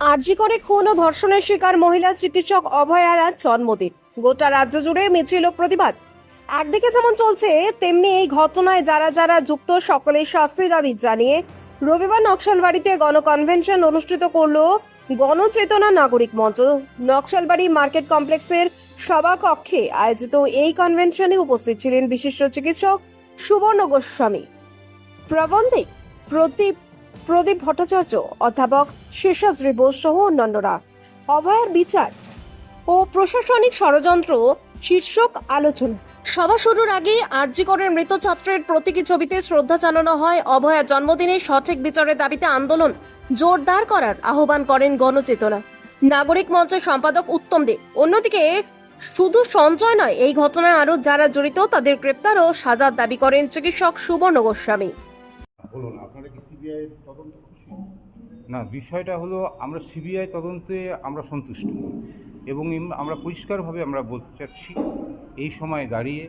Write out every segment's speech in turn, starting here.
আরজি করে খুন ও ধর্ষণের শিকার মহিলা চিকিৎসক অভয়ারা জন্মদিন। গোটা রাজ্য জুড়ে মিছিল প্রতিবাদ। একদিকে যেমন চলছে, তেমনি এই ঘটনায় যারা যারা যুক্ত সকলের শাস্তি দাবি জানিয়ে রবিবার নকশালবাড়িতে গণকনভেনশন অনুষ্ঠিত করল গণচেতনা নাগরিক মঞ্চ। নকশালবাড়ি মার্কেট কমপ্লেক্সের সভাকক্ষে আয়োজিত এই কনভেনশনে উপস্থিত ছিলেন বিশিষ্ট চিকিৎসক সুবর্ণ গোস্বামী। প্রবন্ধিক প্রদীপ প্রদীপ ভট্টাচার্য, অধ্যাপক শেষাদ্রি বোস সহ অন্যান্যরা। অভয়ার বিচার ও প্রশাসনিক ষড়যন্ত্র শীর্ষক আলোচনা। সভা শুরুর আগে আরজিকরের মৃত ছাত্রের প্রতীকী ছবিতে শ্রদ্ধা জানানো হয় অভয়ার জন্মদিনে সঠিক বিচারের দাবিতে আন্দোলন। জোরদার করার আহ্বান করেন গণচেতনা। নাগরিক মঞ্চের সম্পাদক উত্তম দেব অন্যদিকে, শুধু সঞ্চয় নয়, এই ঘটনায় আরও যারা জড়িত তাদের গ্রেপ্তার ও সাজার দাবি করেন চিকিৎসক সুবর্ণ গোস্বামী। বলুন, আপনারা কি সিবিআই তদন্ত খুশি? না, বিষয়টা হলো আমরা সিবিআই তদন্তে আমরা সন্তুষ্ট। এবং আমরা পরিষ্কারভাবে আমরা বলতে চাচ্ছি, এই সময় দাঁড়িয়ে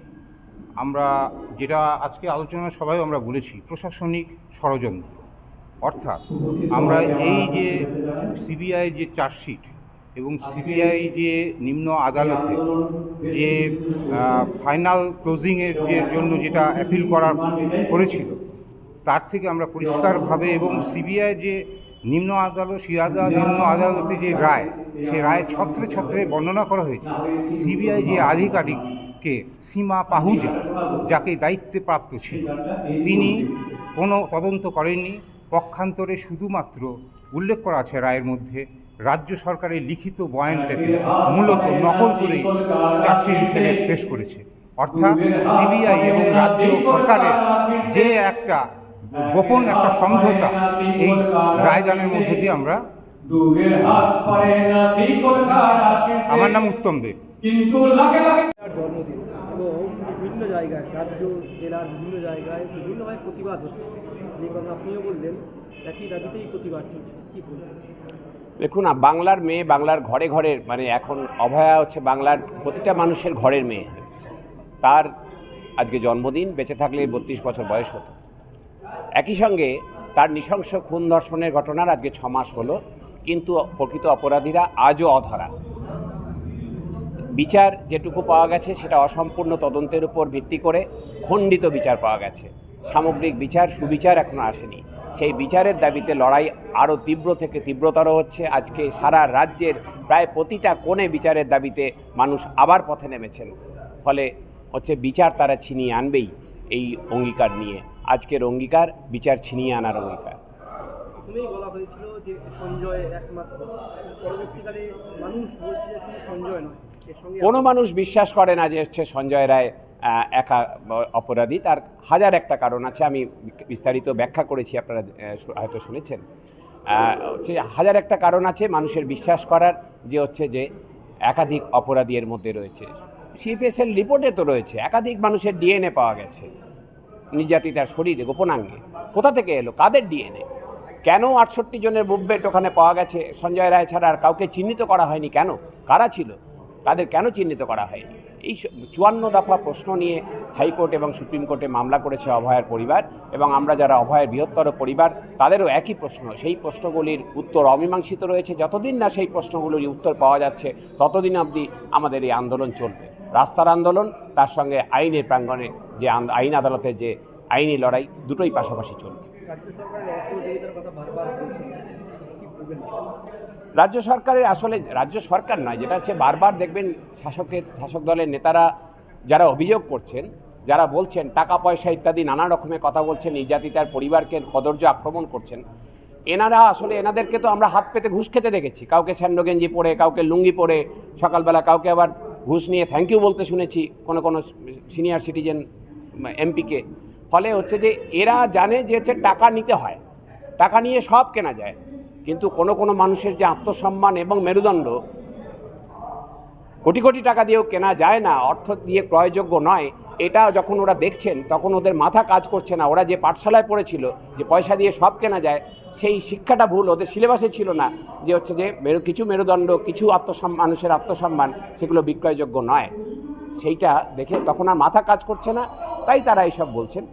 আমরা যেটা আজকে আলোচনা সবাই আমরা বলেছি, প্রশাসনিক ষড়যন্ত্র। অর্থাৎ আমরা এই যে সিবিআই যে চার্জশিট এবং সিবিআই যে নিম্ন আদালতে যে ফাইনাল ক্লোজিংয়ের যে জন্য যেটা অ্যাপিল করার করেছিল তার থেকে আমরা পরিষ্কারভাবে এবং সিবিআই যে নিম্ন আদালত শিরাদা নিম্ন আদালতে যে রায়, সে রায় ছত্রে ছত্রে বর্ণনা করা হয়েছে। সিবিআই যে আধিকারিককে সীমা পাহুজা, যাকে দায়িত্বে প্রাপ্ত ছিল, তিনি কোনো তদন্ত করেননি। পক্ষান্তরে শুধুমাত্র উল্লেখ করা আছে রায়ের মধ্যে, রাজ্য সরকারের লিখিত বয়ানটাকে মূলত নকল করে চার্জশিট হিসেবে পেশ করেছে। অর্থাৎ সিবিআই এবং রাজ্য সরকারের যে একটা গোপন একটা সমঝোতা এই রায়দানের মধ্য দিয়ে আমরা দুধের হাত পারে না ঠিক কোথায় আছে আমার নাম উত্তম দেব কিন্তু লাগে লাগে জন্মদিন এবং বিভিন্ন জায়গায় রাজ্য জেলার বিভিন্ন জায়গায় বিভিন্নভাবে প্রতিবাদ হচ্ছে। যে কথা আপনিও বললেন একই দাবিতেই প্রতিবাদ চলছে কী বলবেন? দেখুন বাংলার মেয়ে বাংলার ঘরে ঘরে মানে এখন অভয়া হচ্ছে বাংলার প্রতিটা মানুষের ঘরের মেয়ে। তার আজকে জন্মদিন বেঁচে থাকলে বত্রিশ বছর বয়স হতো। একই সঙ্গে তার নৃশংস খুন ধর্ষণের ঘটনার আজকে ছ মাস হলো, কিন্তু প্রকৃত অপরাধীরা আজও অধরা। বিচার যেটুকু পাওয়া গেছে সেটা অসম্পূর্ণ তদন্তের উপর ভিত্তি করে খণ্ডিত বিচার পাওয়া গেছে। সামগ্রিক বিচার, সুবিচার এখনও আসেনি। সেই বিচারের দাবিতে লড়াই আরও তীব্র থেকে তীব্রতর হচ্ছে। আজকে সারা রাজ্যের প্রায় প্রতিটা কোণে বিচারের দাবিতে মানুষ আবার পথে নেমেছেন। ফলে হচ্ছে বিচার তারা ছিনিয়ে আনবেই এই অঙ্গীকার নিয়ে। আজকের অঙ্গীকার বিচার ছিনিয়ে আনার অঙ্গীকার। প্রথমেই বলা হয়েছিল যে সঞ্জয় একমাত্র। পরবর্তীকালে মানুষ বলছে যে সঞ্জয় নয় কোনো মানুষ বিশ্বাস করে না যে হচ্ছে সঞ্জয় রায় একা অপরাধী। তার হাজার একটা কারণ আছে আমি বিস্তারিত ব্যাখ্যা করেছি আপনারা হয়তো শুনেছেন। হচ্ছে হাজার একটা কারণ আছে মানুষের বিশ্বাস করার যে হচ্ছে যে একাধিক অপরাধী এর মধ্যে রয়েছে। সিপিএসএল রিপোর্টে তো রয়েছে একাধিক মানুষের ডিএনএ পাওয়া গেছে। নির্যাতিতার শরীরে গোপনাঙ্গে। কোথা থেকে এলো? কাদের ডিএনএ? কেন আটষট্টি জনের মুভমেন্ট ওখানে পাওয়া গেছে? সঞ্জয় রায় ছাড়া আর কাউকে চিহ্নিত করা হয়নি কেন? কারা ছিল? তাদের কেন চিহ্নিত করা হয়নি? এই চুয়ান্ন দফা প্রশ্ন নিয়ে হাইকোর্ট এবং সুপ্রিম কোর্টে মামলা করেছে অভয়ের পরিবার এবং আমরা যারা অভয়ের বৃহত্তর পরিবার, তাদেরও একই প্রশ্ন। সেই প্রশ্নগুলির উত্তর অমীমাংসিত রয়েছে। যতদিন না সেই প্রশ্নগুলির উত্তর পাওয়া যাচ্ছে, ততদিন অবধি আমাদের এই আন্দোলন চলবে। রাস্তার আন্দোলন, তার সঙ্গে আইনের প্রাঙ্গণে যে আইন আদালতের যে আইনি লড়াই, দুটোই পাশাপাশি চলবে। রাজ্য সরকারের আসলে, রাজ্য সরকার নয়, যেটা হচ্ছে বারবার দেখবেন শাসকের, শাসক দলের নেতারা যারা অভিযোগ করছেন, যারা বলছেন টাকা, পয়সা ইত্যাদি নানা রকমের কথা বলছেন, নির্যাতিতার পরিবারকে কদর্য আক্রমণ করছেন, এনারা আসলে, এনাদেরকে তো আমরা হাত পেতে ঘুষ খেতে দেখেছি, কাউকে স্যান্ডো গেঞ্জি পরে, কাউকে লুঙ্গি পরে, সকালবেলা কাউকে আবার ঘুষ নিয়ে থ্যাংক ইউ বলতে শুনেছি কোনো কোনো সিনিয়র সিটিজেন এমপিকে ফলে হচ্ছে যে এরা জানে যে হচ্ছে টাকা নিতে হয়, টাকা নিয়ে সব কেনা যায়। কিন্তু কোনো কোনো মানুষের যে আত্মসম্মান এবং মেরুদণ্ড কোটি কোটি টাকা দিয়েও কেনা যায় না, অর্থ দিয়ে ক্রয়যোগ্য নয় এটা যখন ওরা দেখছেন, তখন ওদের মাথা কাজ করছে না। ওরা যে পাঠশালায় পড়েছিল, যে পয়সা দিয়ে সব কেনা যায়, সেই শিক্ষাটা ভুল, ওদের সিলেবাসে ছিল না যে হচ্ছে যে মেরু, কিছু মেরুদণ্ড, কিছু আত্মসম্মান, মানুষের আত্মসম্মান, সেগুলো বিক্রয়যোগ্য নয়। সেইটা দেখে তখন আর মাথা কাজ করছে না, তাই তারা এইসব বলছেন।